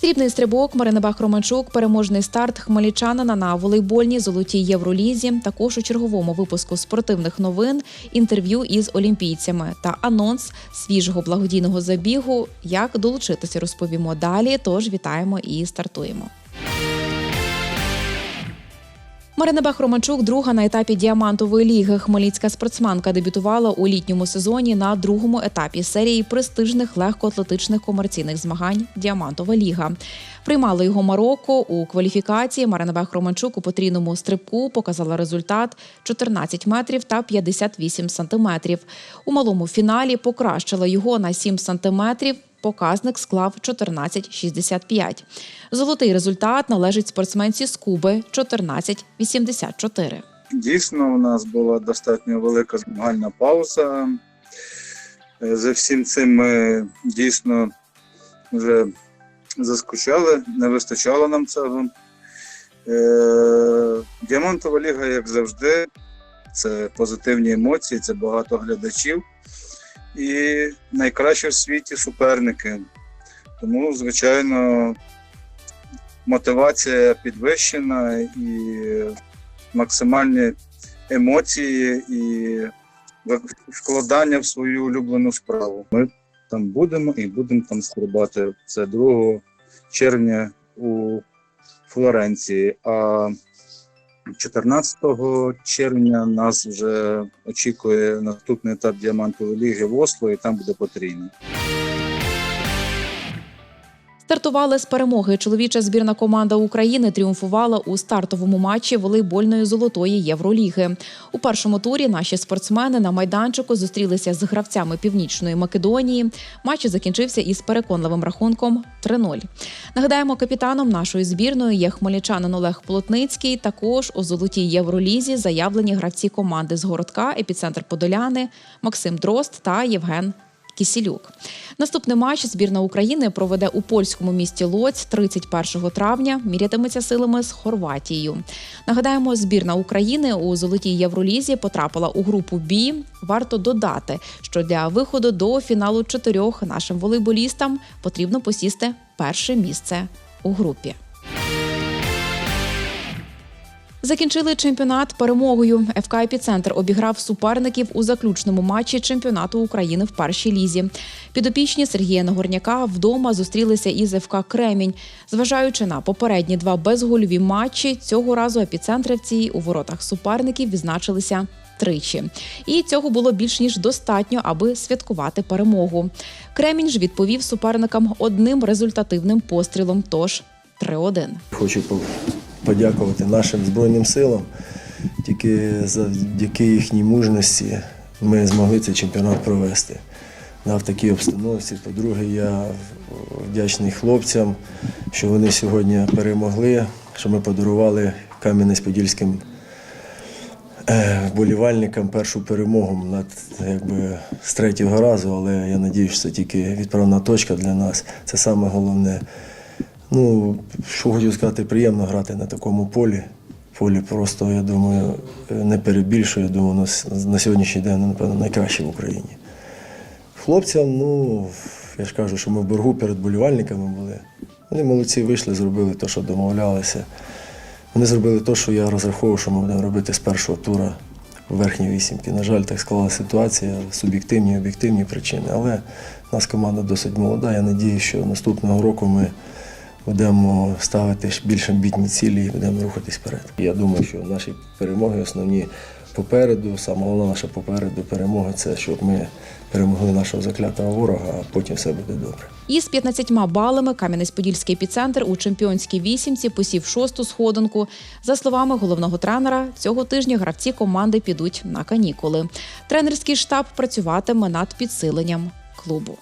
Срібний стрибок Марина Бах-Романчук, переможний старт хмельничанина на волейбольній золотій Євролізі. Також у черговому випуску спортивних новин, інтерв'ю із олімпійцями та анонс свіжого благодійного забігу. Як долучитися, розповімо далі. Тож вітаємо і стартуємо. Марина Бах-Романчук, друга на етапі діамантової ліги. Хмельницька спортсменка дебютувала у літньому сезоні на другому етапі серії престижних легкоатлетичних комерційних змагань Діамантова ліга. Приймала його Марокко у кваліфікації. Марина Бах-Романчук у потрійному стрибку показала результат 14 метрів та 58 сантиметрів. У малому фіналі покращила його на 7 сантиметрів. Показник склав 14,65. Золотий результат належить спортсменці з Куби 14,84. Дійсно, у нас була достатньо велика змагальна пауза. Е, За всім цим ми дійсно вже заскучали, не вистачало нам цього. Е, Діамантова ліга, як завжди, це позитивні емоції, це багато глядачів і найкращі в світі суперники. Тому, звичайно, мотивація підвищена і максимальні емоції і вкладання в свою улюблену справу. Ми там будемо і будемо там стрибати. Це 2 червня у Флоренції. А 14 червня нас вже очікує наступний етап діамантової ліги в Осло, і там буде потрійний. Стартували з перемоги. Чоловіча збірна команда України тріумфувала у стартовому матчі волейбольної золотої Євроліги. У першому турі наші спортсмени на майданчику зустрілися з гравцями Північної Македонії. Матч закінчився із переконливим рахунком 3-0. Нагадаємо, капітаном нашої збірної є хмельничанин Олег Плотницький. Також у золотій Євролізі заявлені гравці команди з городка, епіцентр Подоляни, Максим Дрозд та Євген Кісілюк. Наступний матч збірна України проведе у польському місті Лоць 31 травня. Мірятиметься силами з Хорватією. Нагадаємо, збірна України у золотій Євролізі потрапила у групу Бі. Варто додати, що для виходу до фіналу чотирьох нашим волейболістам потрібно посісти перше місце у групі. Закінчили чемпіонат перемогою. ФК «Епіцентр» обіграв суперників у заключному матчі чемпіонату України в першій лізі. Підопічні Сергія Нагорняка вдома зустрілися із ФК Кремінь. Зважаючи на попередні два безгольові матчі, цього разу епіцентрівці у воротах суперників відзначилися. Тричі, і цього було більш ніж достатньо, аби святкувати перемогу. Кремінь ж відповів суперникам одним результативним пострілом. Тож 3-1. Хочу подякувати нашим Збройним силам. Тільки завдяки їхній мужності ми змогли цей чемпіонат провести. В такій обстановці. По-друге, я вдячний хлопцям, що вони сьогодні перемогли, що ми подарували Кам'янець-Подільським е, вболівальникам першу перемогу над, якби, з третього разу, але я сподіваюся, що це тільки відправна точка для нас. Це саме головне. Ну, що хочу сказати, приємно грати на такому полі. Полі просто, я думаю, не перебільшую. Я думаю, на, сьогоднішній день, напевно, найкраще в Україні. Хлопцям, ну, я ж кажу, що ми в боргу перед болівальниками були. Вони молодці вийшли, зробили те, що домовлялися. Вони зробили те, що я розраховував, що ми будемо робити з першого тура в верхній вісімки. На жаль, так склалася ситуація, суб'єктивні і об'єктивні причини. Але в нас команда досить молода. Я сподіваюся, що наступного року ми будемо ставити більш амбітні цілі і будемо рухатись вперед. Я думаю, що наші перемоги основні попереду, саме головна наша попереду перемога це щоб ми перемогли нашого заклятого ворога, а потім все буде добре. Із 15 балами Кам'янець-Подільський епіцентр у чемпіонській вісімці посів шосту сходинку. За словами головного тренера, цього тижня гравці команди підуть на канікули. Тренерський штаб працюватиме над підсиленням клубу.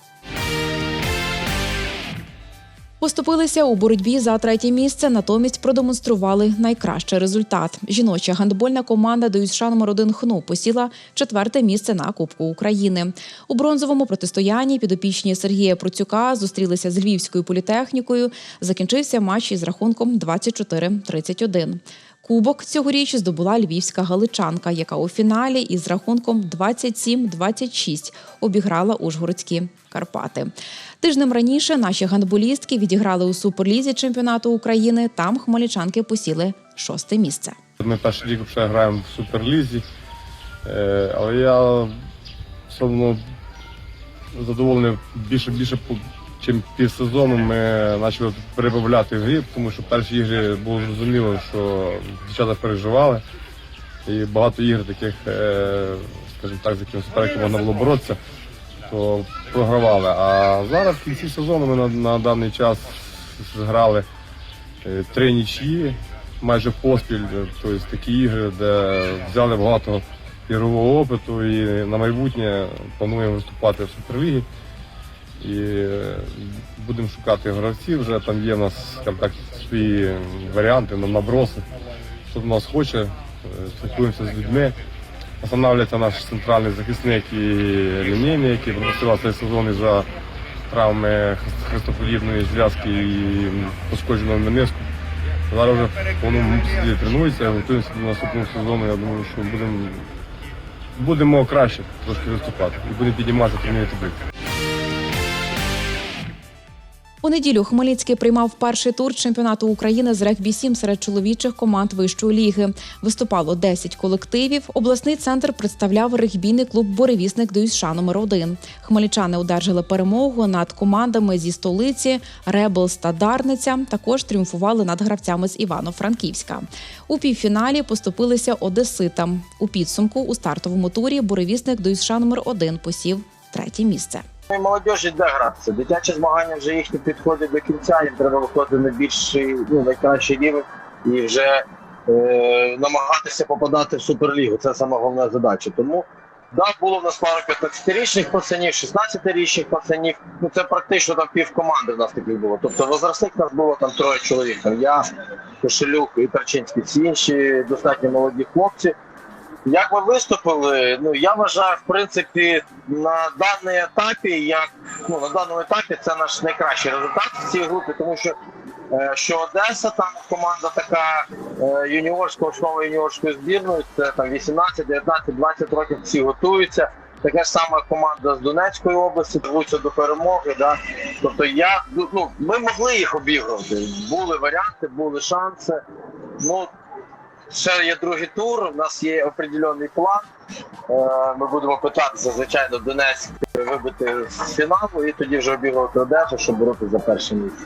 Поступилися у боротьбі за третє місце, натомість продемонстрували найкращий результат. Жіноча гандбольна команда ДЮСШ номер 1 ХНУ посіла четверте місце на Кубку України. У бронзовому протистоянні підопічні Сергія Процюка зустрілися з Львівською політехнікою. Закінчився матч із рахунком 24-31. Кубок цьогоріч здобула львівська галичанка, яка у фіналі із рахунком 27-26 обіграла Ужгородські Карпати. Тижнем раніше наші гандболістки відіграли у суперлізі чемпіонату України. Там хмельничанки посіли шосте місце. Ми перший рік вже граємо в Суперлізі, Е, але я все одно задоволений більше більше чим півсезону ми почали перебавляти в грі, тому що перші ігри було зрозуміло, що дівчата переживали. І багато ігр таких, е, скажімо так, з якими суперником можна було боротися, то програвали. А зараз в кінці сезону ми на, на даний час зграли е, три нічі, майже поспіль, е, тобто такі ігри, де взяли багато ігрового опиту і на майбутнє плануємо виступати в Суперлігі. І е, будемо шукати гравців. Вже там є в нас так, свої варіанти, наброси. Хто в нас хоче, спілкуємося з людьми. Останавливається наш центральний захисник і лінійний, який пропустила цей сезон із-за травми хрест- хрестоподібної зв'язки і пошкодженого мениску. Зараз вже повному силі тренується, готуємося до наступного сезону. Я думаю, що будемо будемо краще трошки виступати і будемо підніматися турнірні таблиці. У неділю Хмельницький приймав перший тур чемпіонату України з регбі-7 серед чоловічих команд вищої ліги. Виступало 10 колективів. Обласний центр представляв регбійний клуб Боревісник ДЮСШ номер 1 Хмельничани одержали перемогу над командами зі столиці Ребелс та Дарниця. Також тріумфували над гравцями з Івано-Франківська. У півфіналі поступилися одеситам. У підсумку у стартовому турі Боревісник ДЮСШ номер 1 посів третє місце. Ну, і де гратися. Дитячі змагання вже їхні підходять до кінця, їм треба виходити на більший, ну, найкращий рівень і вже е, намагатися попадати в суперлігу. Це саме головна задача. Тому да, було в нас пару 15-річних пацанів, 16-річних пацанів. Ну це практично там пів команди в нас таких було. Тобто возрастних нас було там троє чоловік. Там я, Кошелюк і Тарчинський, всі інші достатньо молоді хлопці. Як ми виступили, ну я вважаю, в принципі, на даній етапі, як ну на даному етапі, це наш найкращий результат в цій групі, тому що е, що Одеса, там команда така е, юніорська, основа юніорської збірної, це там 18, 19, 20 років всі готуються. Така ж сама команда з Донецької області рвуться до перемоги. Да? Тобто я ну ми могли їх обігрувати. Були варіанти, були шанси. Ну ще є другий тур. У нас є определений план. Е, Ми будемо питатися, звичайно, Донецьк вибити з фіналу і тоді вже обігрувати Одесу, щоб боротися за перше місце.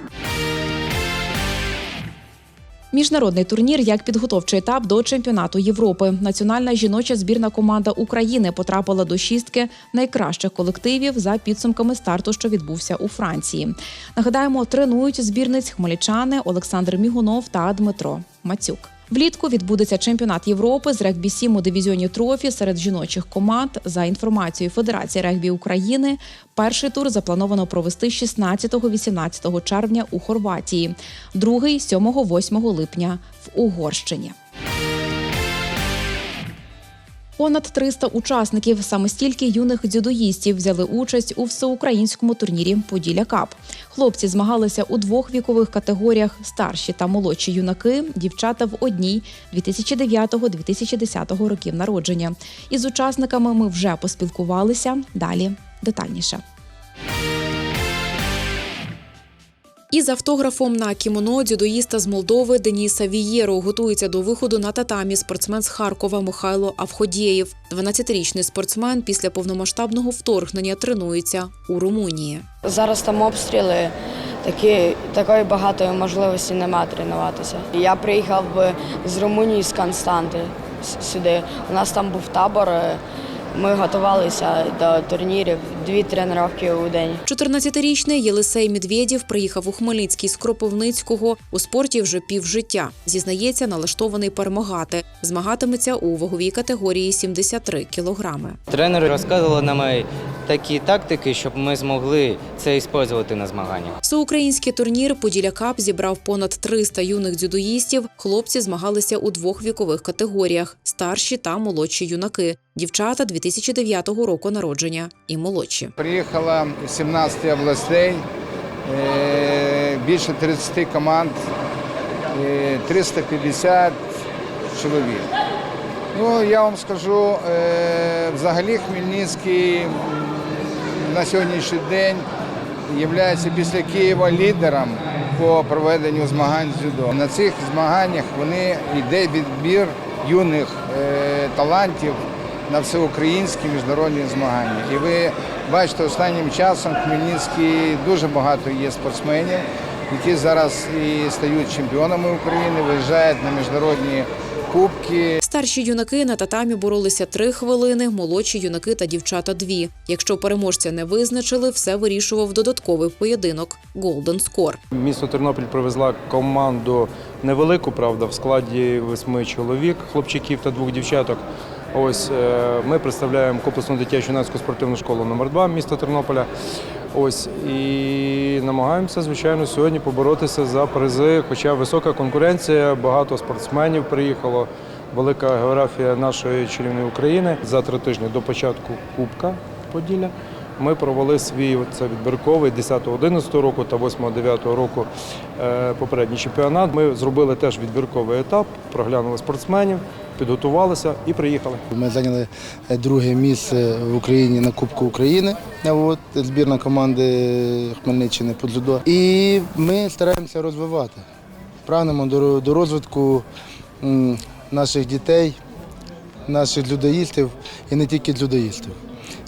Міжнародний турнір як підготовчий етап до чемпіонату Європи. Національна жіноча збірна команда України потрапила до шістки найкращих колективів за підсумками старту, що відбувся у Франції. Нагадаємо, тренують збірниць хмельничани Олександр Мігунов та Дмитро Мацюк. Влітку відбудеться чемпіонат Європи з регбі 7 у дивізіоні трофі серед жіночих команд. За інформацією Федерації регбі України, перший тур заплановано провести 16-18 червня у Хорватії, другий 7-8 липня в Угорщині. Понад 300 учасників, саме стільки юних дзюдоїстів, взяли участь у всеукраїнському турнірі Поділля Кап. Хлопці змагалися у двох вікових категоріях: старші та молодші юнаки, дівчата в одній 2009-2010 років народження. Із учасниками ми вже поспілкувалися. Далі детальніше. Із автографом на кімоно дзюдоїста з Молдови Деніса Вієро готується до виходу на татамі спортсмен з Харкова Михайло Авходєєв. 12-річний спортсмен після повномасштабного вторгнення тренується у Румунії. Зараз там обстріли, такі, такої багатої можливості немає тренуватися. Я приїхав би з Румунії з Константи сюди. У нас там був табор. е, Ми готувалися до турнірів дві тренування у день. 14-річний Єлисей Медведєв приїхав у Хмельницький з Кропивницького. У спорті вже півжиття. Зізнається, налаштований перемагати. Змагатиметься у ваговій категорії 73 кілограми. Тренери розказували нам такі тактики, щоб ми змогли це використовувати на змаганнях. Всеукраїнський турнір Поділля Кап зібрав понад 300 юних дзюдоїстів. Хлопці змагалися у двох вікових категоріях: старші та молодші юнаки. Дівчата 2009 року народження і молодші. Приїхало 17 областей, е, більше 30 команд, е, 350 чоловік. Ну, я вам скажу, е, взагалі Хмельницький на сьогоднішній день є після Києва лідером по проведенню змагань з дзюдо. На цих змаганнях вони йде відбір юних е, талантів на всеукраїнські міжнародні змагання. І ви бачите, останнім часом в Хмельницький дуже багато є спортсменів, які зараз і стають чемпіонами України, виїжджають на міжнародні кубки. Старші юнаки на татамі боролися три хвилини, молодші юнаки та дівчата дві. Якщо переможця не визначили, все вирішував додатковий поєдинок Голден Скор. Місто Тернопіль привезла команду невелику, правда, в складі восьми чоловік, хлопчиків та двох дівчаток. Ось е, ми представляємо комплексну дитячу юнацьку спортивну школу номер 2 міста Тернополя. Ось і намагаємося, звичайно, сьогодні поборотися за призи. Хоча висока конкуренція, багато спортсменів приїхало, велика географія нашої чарівної України. За три тижні до початку Кубка Поділля ми провели свій це відбірковий 10-11 року та 8-9 року е, попередній чемпіонат. Ми зробили теж відбірковий етап, проглянули спортсменів, підготувалися і приїхали. Ми зайняли е, друге місце в Україні на Кубку України. От, збірна команди Хмельниччини по дзюдо. І ми стараємося розвивати. Прагнемо до, розвитку наших дітей, наших дзюдоїстів і не тільки дзюдоїстів.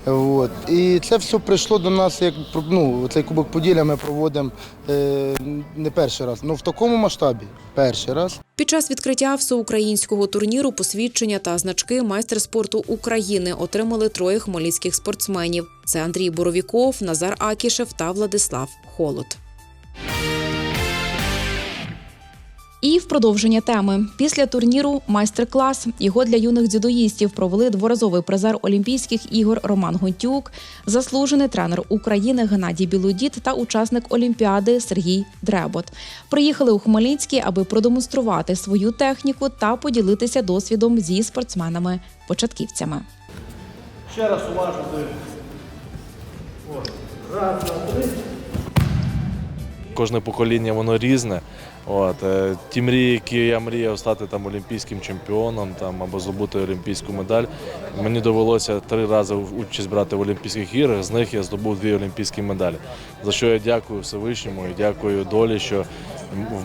От. І це все прийшло до нас, як ну, цей Кубок Поділля ми проводимо е, не перший раз, ну в такому масштабі перший раз. Під час відкриття всеукраїнського турніру посвідчення та значки майстер спорту України отримали троє хмельницьких спортсменів: це Андрій Боровіков, Назар Акішев та Владислав Холод. І в продовження теми після турніру майстер-клас його для юних дзюдоїстів провели дворазовий призер Олімпійських ігор Роман Гонтюк, заслужений тренер України Геннадій Білодіт та учасник Олімпіади Сергій Дребот. Приїхали у Хмельницький, аби продемонструвати свою техніку та поділитися досвідом зі спортсменами-початківцями. Ще раз уважно. Раз, два, три. Кожне покоління воно різне. От, е, ті мрії, які я мріяв стати там олімпійським чемпіоном там, або здобути олімпійську медаль. Мені довелося три рази участь брати в Олімпійських іграх, з них я здобув дві олімпійські медалі. За що я дякую Всевишньому і дякую долі, що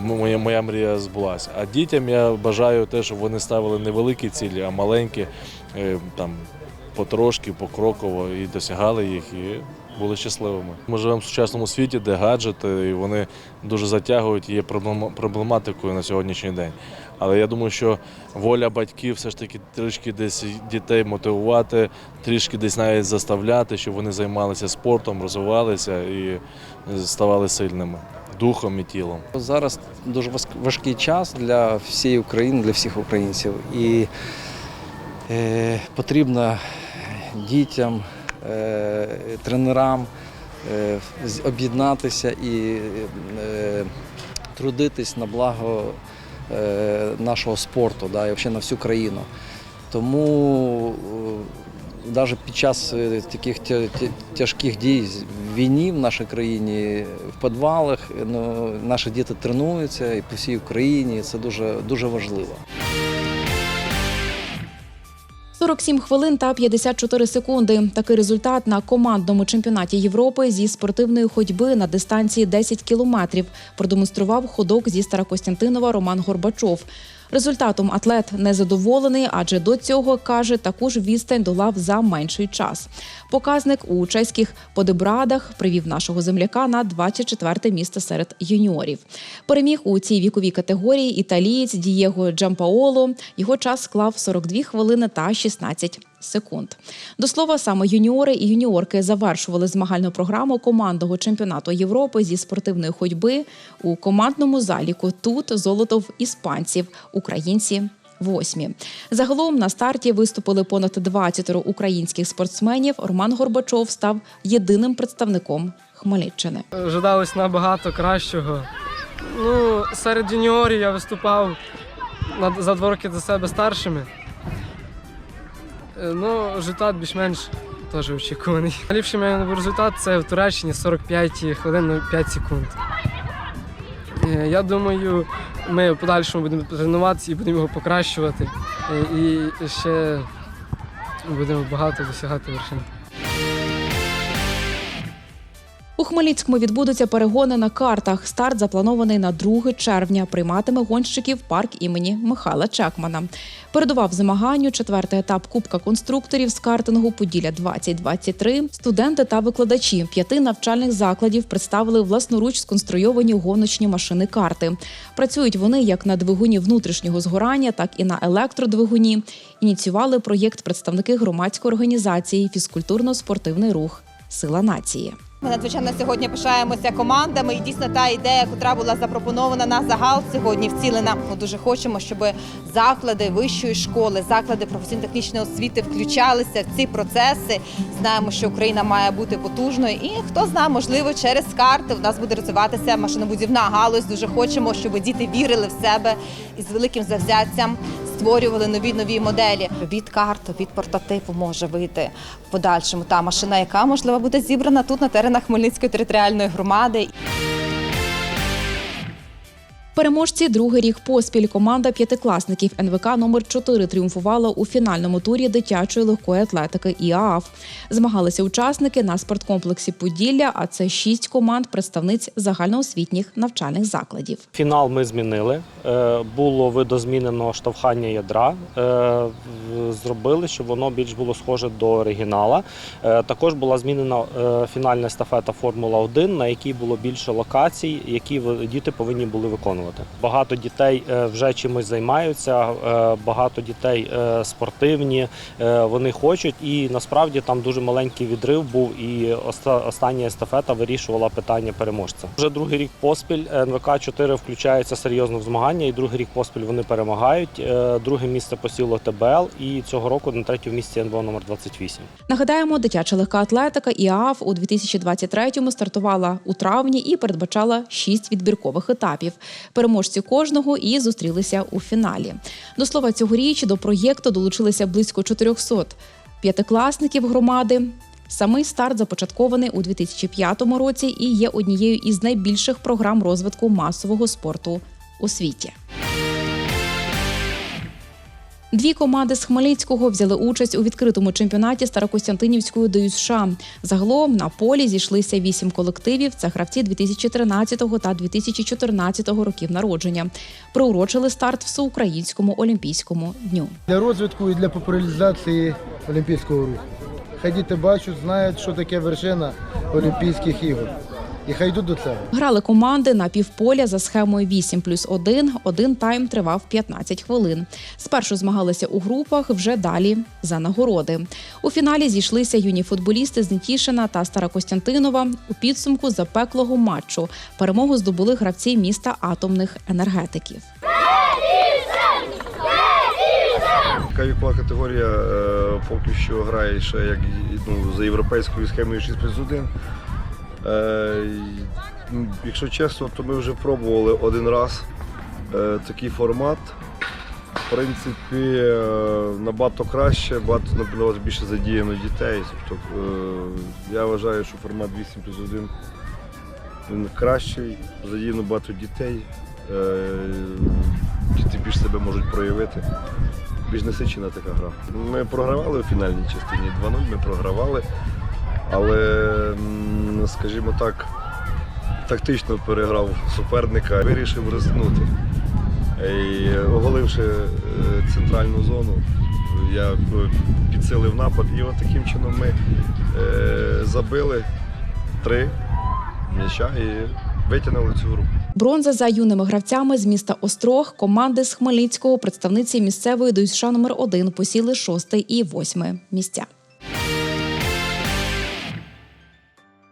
моя, моя мрія збулася. А дітям я бажаю те, щоб вони ставили не великі цілі, а маленькі, е, там, потрошки, покроково і досягали їх. І були щасливими. Ми живемо в сучасному світі, де гаджети, і вони дуже затягують є проблематикою на сьогоднішній день. Але я думаю, що воля батьків все ж таки трішки десь дітей мотивувати, трішки десь навіть заставляти, щоб вони займалися спортом, розвивалися і ставали сильними духом і тілом. Зараз дуже важ- важкий час для всієї України, для всіх українців. І е, потрібно дітям, тренерам е, об'єднатися і е, трудитись на благо е, нашого спорту да, і взагалі на всю країну. Тому навіть під час е, таких тя- тя- тяжких дій війні в нашій країні в підвалах ну, наші діти тренуються і по всій Україні. Це дуже, дуже важливо. 47 хвилин та 54 секунди. Такий результат на командному чемпіонаті Європи зі спортивної ходьби на дистанції 10 кілометрів продемонстрував ходок зі Старокостянтинова Роман Горбачов. Результатом атлет незадоволений, адже до цього каже, таку ж відстань долав за менший час. Показник у чеських подебрадах привів нашого земляка на 24 місце серед юніорів. Переміг у цій віковій категорії італієць Дієго Джампаоло. Його час склав 42 хвилини та 16 секунд. До слова, саме юніори і юніорки завершували змагальну програму командного чемпіонату Європи зі спортивної ходьби у командному заліку. Тут золото в іспанців, українці. Восьмі загалом на старті виступили понад 20 українських спортсменів. Роман Горбачов став єдиним представником Хмельниччини. Ожидалось набагато кращого. Ну, серед юніорів я виступав за два роки до себе старшими. Е, Ну, результат більш-менш теж очікуваний. Найліпший мій результат це в Туреччині 45 хвилин 5 секунд. Е, Я думаю, ми в подальшому будемо тренуватися і будемо його покращувати. Е, І ще будемо багато досягати вершин. У Хмельницькому відбудуться перегони на картах. Старт запланований на 2 червня. Прийматиме гонщиків парк імені Михайла Чекмана. Передував змаганню четвертий етап Кубка конструкторів з картингу Поділля 2023 Студенти та викладачі п'яти навчальних закладів представили власноруч сконструйовані гоночні машини карти. Працюють вони як на двигуні внутрішнього згорання, так і на електродвигуні. Ініціювали проєкт представники громадської організації Фізкультурно-спортивний рух Сила нації. Ми надзвичайно сьогодні пишаємося командами, і дійсно та ідея, яка була запропонована на загал сьогодні, вцілена. Ми дуже хочемо, щоб заклади вищої школи, заклади професійно-технічної освіти включалися в ці процеси. Знаємо, що Україна має бути потужною, і хто знає, можливо, через карти в нас буде розвиватися машинобудівна галузь. Дуже хочемо, щоб діти вірили в себе і з великим завзяттям створювали нові нові моделі. Від карт, від портатипу може вийти в подальшому та машина, яка можливо буде зібрана тут на теренах Хмельницької територіальної громади. Переможці другий рік поспіль команда п'ятикласників НВК номер 4 тріумфувала у фінальному турі дитячої легкої атлетики ІААФ. Змагалися учасники на спорткомплексі Поділля, а це шість команд представниць загальноосвітніх навчальних закладів. Фінал ми змінили. Е, Було видозмінено штовхання ядра. Е, Зробили, щоб воно більш було схоже до оригінала. Е, Також була змінена фінальна естафета Формула 1, на якій було більше локацій, які діти повинні були виконувати. Багато дітей е, вже чимось займаються, е, багато дітей е, спортивні, вони хочуть, і насправді там дуже маленький відрив був, і оста- остання естафета вирішувала питання переможця. Вже другий рік поспіль НВК 4 включається серйозно в змагання, і другий рік поспіль вони перемагають. Друге місце посіло ТБЛ, і цього року на третьому місці НВО номер 28. Нагадаємо, дитяча легка атлетика ІААФ у 2023-му стартувала у травні і передбачала шість відбіркових етапів. Переможці кожного і зустрілися у фіналі. До слова, цьогоріч до проєкту долучилися близько 400 п'ятикласників громади. Самий старт започаткований у 2005 році і є однією із найбільших програм розвитку масового спорту у світі. Дві команди з Хмельницького взяли участь у відкритому чемпіонаті Старокостянтинівської ДЮСШ. Загалом на полі зійшлися вісім колективів. Це гравці 2013 та 2014 років народження. Приурочили старт всеукраїнському олімпійському дню. Для розвитку і для популяризації олімпійського руху. Хай діти бачать, знають, що таке вершина Олімпійських ігор. І хай йдуть до цього. Грали команди на півполя за схемою 8 плюс 1. Один тайм тривав 15 хвилин. Спершу змагалися у групах, вже далі за нагороди. У фіналі зійшлися юні футболісти з Нетішина та Старокостянтинова. У підсумку запеклого матчу перемогу здобули гравці міста атомних енергетиків. Вікова категорія е, поки що грає ще як ну, за європейською схемою 6 плюс 1. Е, ну, якщо чесно, то ми вже пробували один раз е, такий формат. В принципі, е, набагато краще, багато набагато більше задіяно дітей. Тобто, я вважаю, що формат 8 плюс 1 він кращий, задіяно багато дітей. Діти більш себе можуть проявити. Більш насичена така гра. Ми програвали у фінальній частині 2-0, ми програвали, але, скажімо так, тактично переграв суперника, вирішив рискнути. І оголивши е, центральну зону, я е, підсилив напад і от таким чином ми е, забили три м'яча і витягнули цю гру. Бронза за юними гравцями з міста Острог, команди з Хмельницького, представниці місцевої ДЮСШ номер 1 посіли шосте і восьме місця.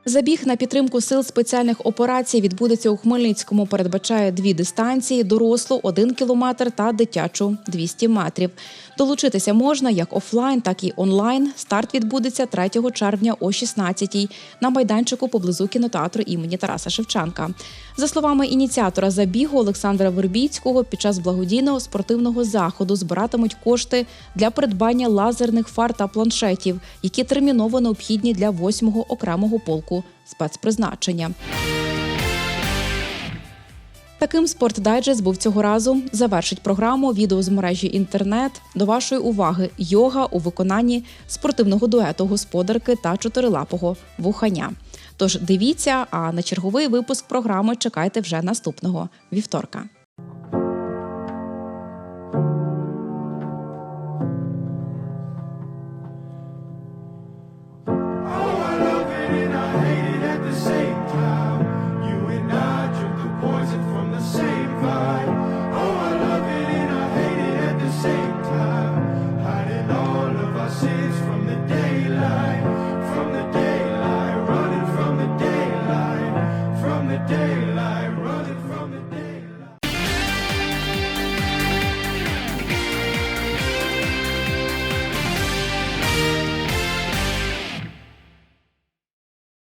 Забіг на підтримку сил спеціальних операцій відбудеться у Хмельницькому. Передбачає дві дистанції: дорослу 1 кілометр та дитячу 200 метрів. Долучитися можна як офлайн, так і онлайн. Старт відбудеться 3 червня о 16-й на майданчику поблизу кінотеатру імені Тараса Шевченка. За словами ініціатора забігу Олександра Вербіцького, під час благодійного спортивного заходу збиратимуть кошти для придбання лазерних фар та планшетів, які терміново необхідні для 8-го окремого полку спецпризначення. Таким спортдайджест був цього разу. Завершить програму відео з мережі інтернет. До вашої уваги йога у виконанні спортивного дуету господарки та чотирилапого вуханя. Тож дивіться, а на черговий випуск програми чекайте вже наступного вівторка.